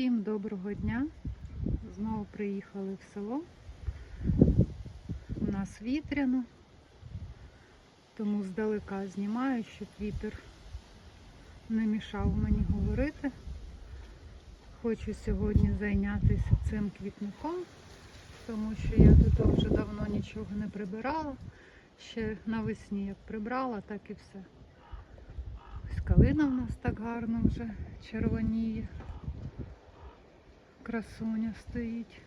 Всім доброго дня. Знову приїхали в село. У нас вітряно, тому здалека знімаю, щоб вітер не мішав мені говорити. Хочу сьогодні зайнятися цим квітником, тому що я тут вже давно нічого не прибирала. Ще навесні як прибрала, так і все. Ось калина в нас так гарно вже червоніє. Красуня стоїть.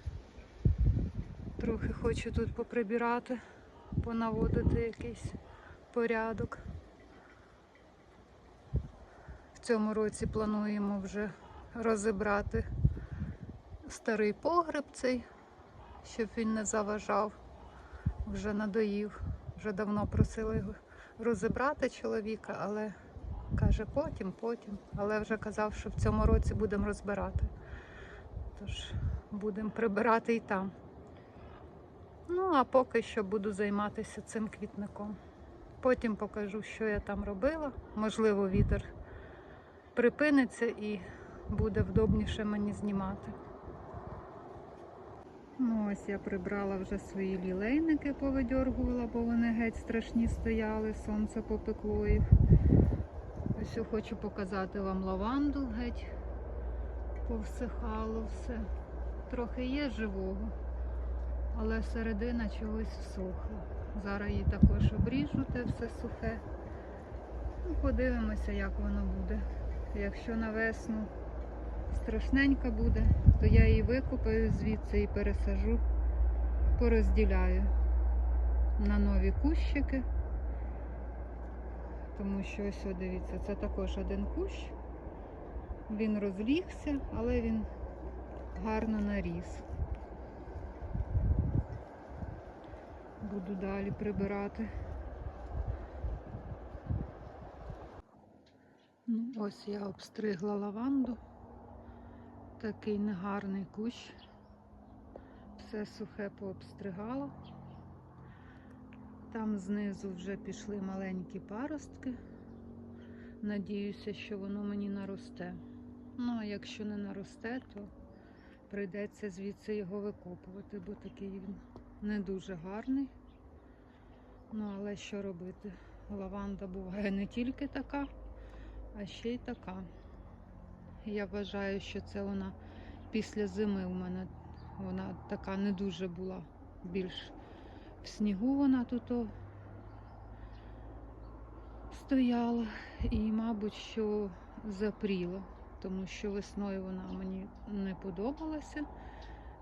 Трохи хочу тут поприбирати, понаводити якийсь порядок. В цьому році плануємо вже розібрати старий погреб цей, щоб він не заважав, вже надоїв. Вже давно просила його розібрати чоловіка, але каже потім, потім. Але вже казав, що в цьому році будемо розбирати. Тож будемо прибирати і там. Ну, а поки що буду займатися цим квітником. Потім покажу, що я там робила. Можливо, вітер припиниться і буде вдобніше мені знімати. Ну, ось я прибрала вже свої лілейники, повидьоргувала, бо вони геть страшні стояли, сонце попекло їх. Ось хочу показати вам лаванду геть повсихало все. Трохи є живого, але середина чогось всохла. Зараз її також обріжу, те все сухе. Ну, подивимося, як воно буде. Якщо на весну страшненька буде, то я її викопаю звідси і пересажу, порозділяю на нові кущики. Тому що ось, дивіться, це також один кущ. Він розлігся, але він гарно наріс. Буду далі прибирати. Ну, ось я обстригла лаванду. Такий негарний кущ. Все сухе пообстригала. Там знизу вже пішли маленькі паростки. Надіюся, що воно мені наросте. Ну, а якщо не наросте, то прийдеться звідси його викопувати, бо такий він не дуже гарний. Ну, але що робити? Лаванда буває не тільки така, а ще й така. Я вважаю, що це вона після зими у мене вона така не дуже була. Більш в снігу вона тут стояла і, мабуть, що запріла, тому що весною вона мені не подобалася.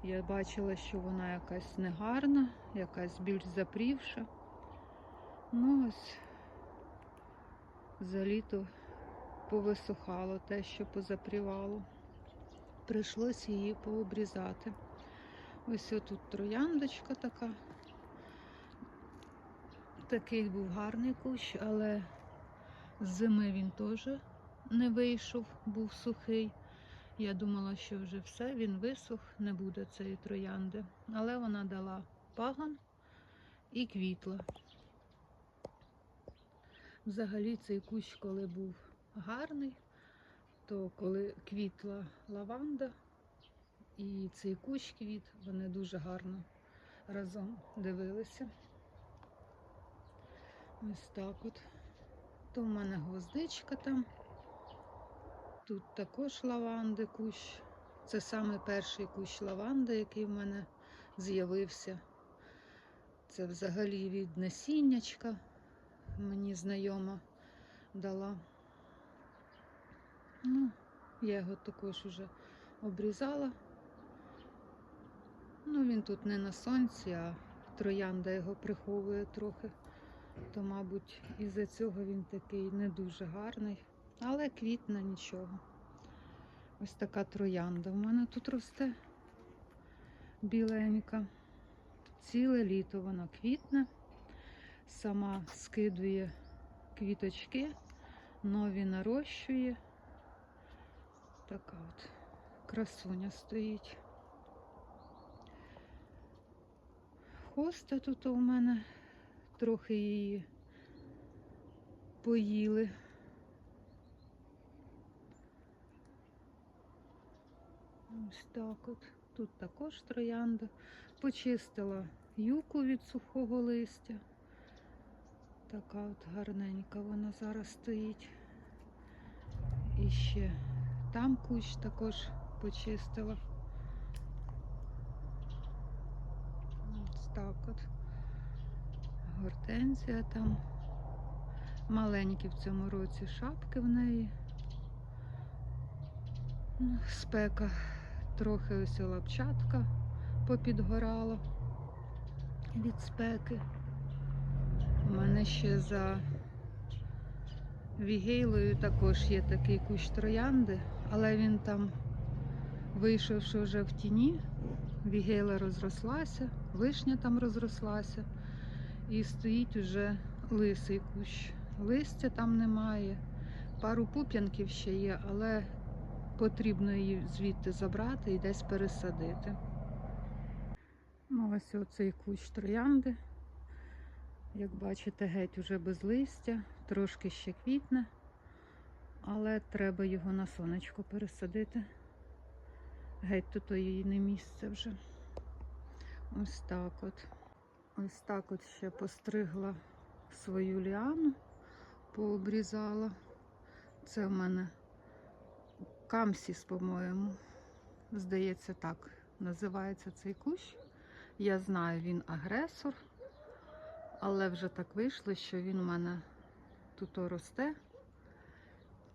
Я бачила, що вона якась негарна, якась більш запрівша. Ну ось за літо повисухало те, що позапрівало. Прийшлось її пообрізати. Ось тут трояндочка така. Такий був гарний кущ, але з зими він теж не вийшов, був сухий. Я думала, що вже все, він висох, не буде цієї троянди. Але вона дала пагон і квітла. Взагалі цей кущ, коли був гарний, то коли квітла лаванда і цей кущ квіт, вони дуже гарно разом дивилися. Ось так от. То в мене гвоздичка там. Тут також лаванди кущ. Це саме перший кущ лаванди, який в мене з'явився. Це взагалі від насіннячка. Мені знайома дала. Ну, я його також вже обрізала. Ну, він тут не на сонці, а троянда його приховує трохи. То, мабуть, із-за цього він такий не дуже гарний, але квітне нічого. Ось така троянда в мене тут росте біленька. Ціле літо вона квітне, сама скидує квіточки, нові нарощує. Така от красуня стоїть. Хоста тут у мене трохи її поїли. Ось так от. Тут також троянда. Почистила юку від сухого листя. Така от гарненька вона зараз стоїть. І ще там кущ також почистила. Ось так от. Гортензія там. Маленькі в цьому році шапки в неї. Ну, Спека, трохи ось лапчатка попідгорала від спеки. У мене ще за Вігейлою також є такий кущ троянди, але він там, вийшовши вже в тіні, Вігейла розрослася, вишня там розрослася, і стоїть уже лисий кущ. Листя там немає, пару пуп'янків ще є, але потрібно її звідти забрати і десь пересадити. Ну, ось оцей кущ троянди. Як бачите, геть уже без листя, трошки ще квітне, але треба його на сонечко пересадити. Геть тут її не місце вже. Ось так от. Ось так от ще постригла свою ліану, пообрізала. Це в мене камсіс, по-моєму. Здається, так називається цей кущ. Я знаю, він агресор. Але вже так вийшло, що він у мене тут росте.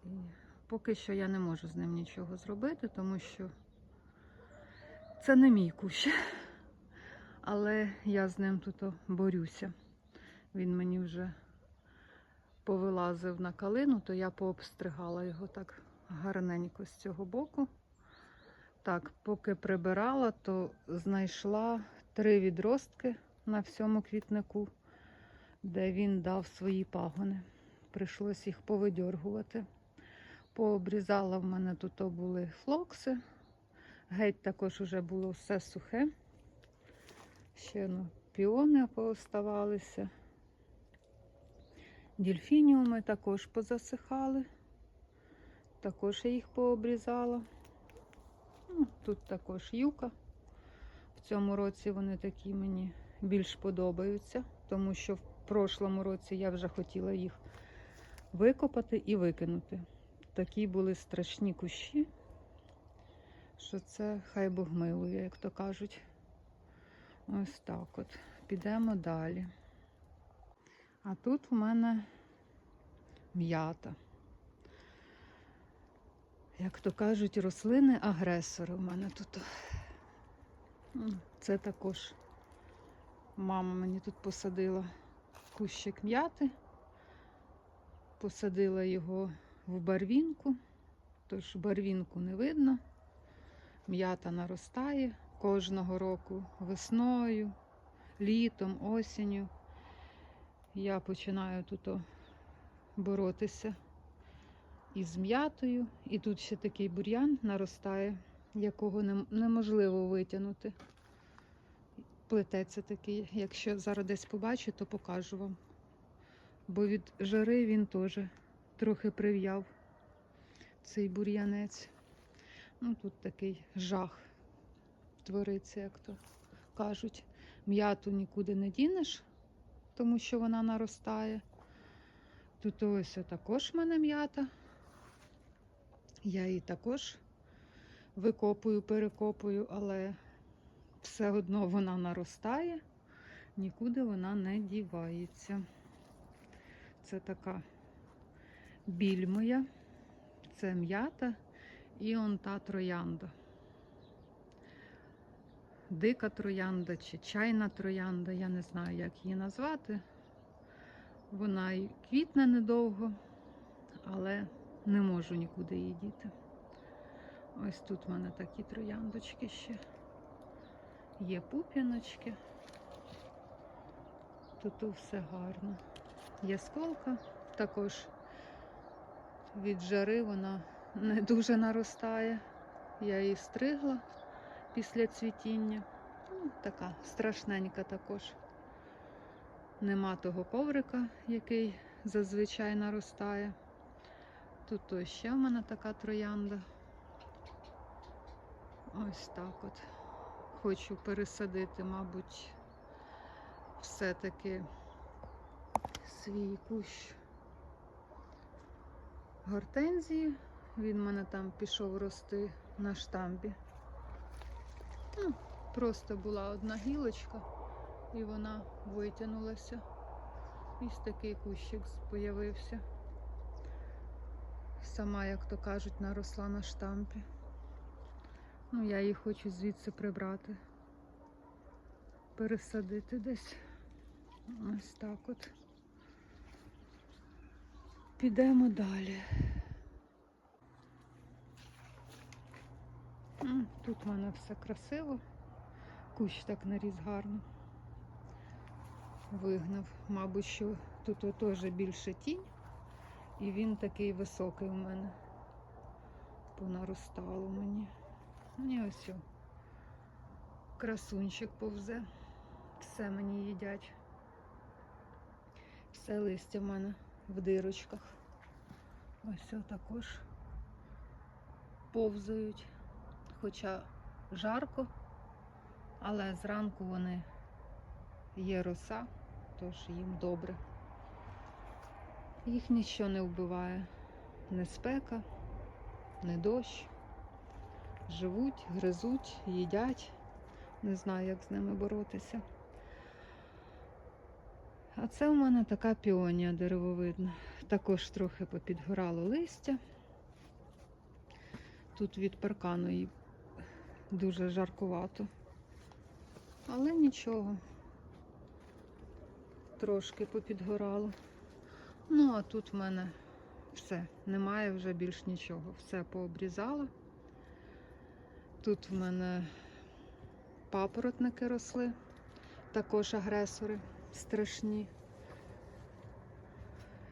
І поки що я не можу з ним нічого зробити, тому що це не мій кущ. Але я з ним тут борюся. Він мені вже повилазив на калину, то я пообстригала його так гарненько з цього боку. Так, поки прибирала, то знайшла три відростки на всьому квітнику де він дав свої пагони. Прийшлось їх повидьоргувати. Пообрізала в мене тут були флокси. Геть також вже було все сухе. Ще ну, піони пооставалися. Дільфініуми також позасихали. Також я їх пообрізала. Ну, Тут також юка. В цьому році вони такі мені більш подобаються, тому що в прошлому році я вже хотіла їх викопати і викинути. Такі були страшні кущі, що це хай Бог милує, як то кажуть. Ось так от. Підемо далі. А тут у мене м'ята. Як то кажуть, рослини-агресори у мене тут. Це також мама мені тут посадила кущик м'яти, посадила його в барвінку, тож барвінку не видно. М'ята наростає кожного року весною, літом, осінню. Я починаю тут боротися із м'ятою. І тут ще такий бур'ян наростає, якого неможливо витягнути плететься такий. Якщо зараз десь побачу, то покажу вам. Бо від жари він теж трохи прив'яв цей бур'янець. Ну, тут такий жах твориться, як то кажуть. М'яту нікуди не дінеш, тому що вона наростає. Тут ось також в мене м'ята. Я її також викопую, перекопую, але все одно вона наростає, нікуди вона не дівається. Це така біль моя, це м'ята і он та троянда. Дика троянда чи чайна троянда, я не знаю, як її назвати. Вона і квітне недовго, але не можу нікуди її діти. Ось тут в мене такі трояндочки ще. Є пуп'яночки. Тут все гарно. Є сколка, також від жари вона не дуже наростає. Я її стригла після цвітіння. Ну, Така страшненька також. Нема того коврика, який зазвичай наростає. Тут ще в мене така троянда. Ось так от. Хочу пересадити, мабуть, все-таки свій кущ гортензії. Він в мене там пішов рости на штамбі. Ну, просто була одна гілочка, і вона витягнулася. Ось такий кущик з'явився. Сама, як то кажуть, наросла на штампі. Ну, я її хочу звідси прибрати, пересадити десь. Ось так от. Підемо далі. Тут в мене все красиво. Кущ так наріс гарно. Вигнав. Мабуть, що тут теж більше тінь. І він такий високий у мене. Понаростало мені. Ні, ось. о. Красунчик повзе. Все мені їдять. Все листя в мене в дирочках. Ось також повзають. Хоча жарко, але зранку вони є роса, тож їм добре. Їх нічого не вбиває. Не спека, не дощ. Живуть, гризуть, їдять. Не знаю, як з ними боротися. А це у мене така піонія деревовидна. Також трохи попідгорало листя. Тут від паркану їй дуже жаркувато. Але нічого. Трошки попідгорало. Ну, а тут в мене все, немає вже більш нічого. Все пообрізала. Тут в мене папоротники росли, також агресори страшні.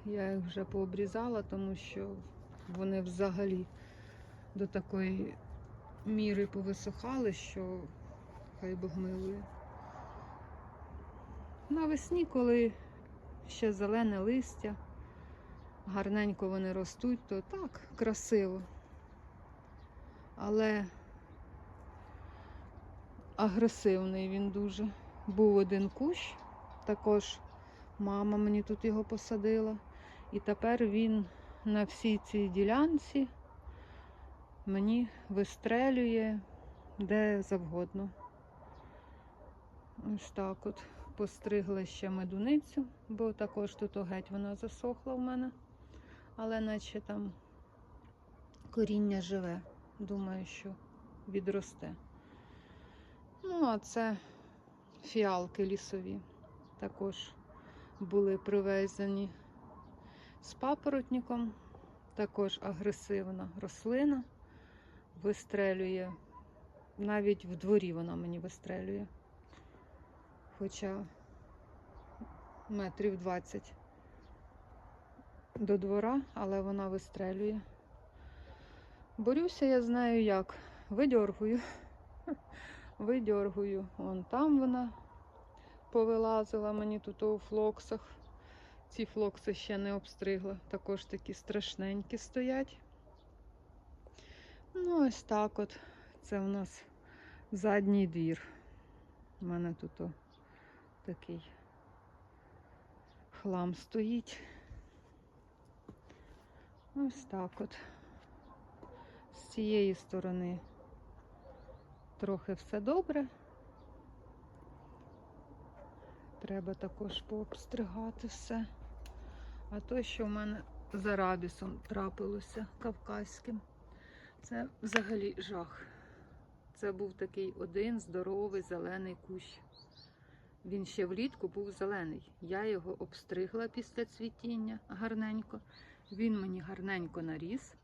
Я їх вже пообрізала, тому що вони взагалі до такої міри повисохали, що хай Бог милує. Навесні, коли ще зелене листя, гарненько вони ростуть, то так, красиво. Але агресивний він дуже. Був один кущ, також мама мені тут його посадила. І тепер він на всій цій ділянці мені вистрелює де завгодно. Ось так от постригла ще медуницю, бо також тут геть вона засохла в мене, але наче там коріння живе. Думаю, що відросте. Ну, а це фіалки лісові. Також були привезені з папоротником. Також агресивна рослина. Вистрелює. Навіть в дворі вона мені вистрелює. Хоча метрів 20 до двора, але вона вистрелює. Борюся, я знаю як. Видьоргую. Видьоргую. Вон там вона повилазила мені тут у флоксах. Ці флокси ще не обстригла. Також такі страшненькі стоять. Ну, ось так от. Це у нас задній двір. У мене тут такий хлам стоїть. Ось так от. З цієї сторони трохи все добре. Треба також пообстригати все. А то, що в мене з арабісом трапилося кавказьким, це взагалі жах. Це був такий один здоровий зелений кущ. Він ще влітку був зелений. Я його обстригла після цвітіння гарненько. Він мені гарненько наріс,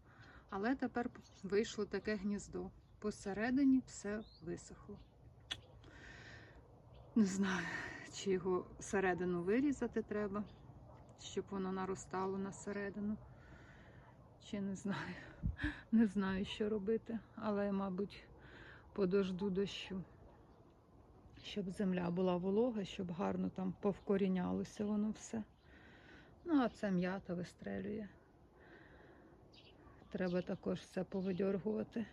але тепер вийшло таке гніздо. Посередині все висохло. Не знаю, чи його середину вирізати треба, щоб воно наростало на середину. Чи не знаю. Не знаю, що робити, але, мабуть, подожду дощу. Щоб земля була волога, щоб гарно там повкорінялося воно все. Ну, а це м'ята вистрелює. Треба також все повидьоргувати.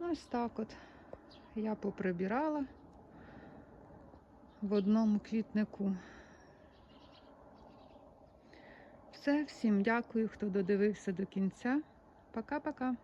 Ось так от я поприбирала в одному квітнику. Все, всім дякую, хто додивився до кінця. Пока-пока.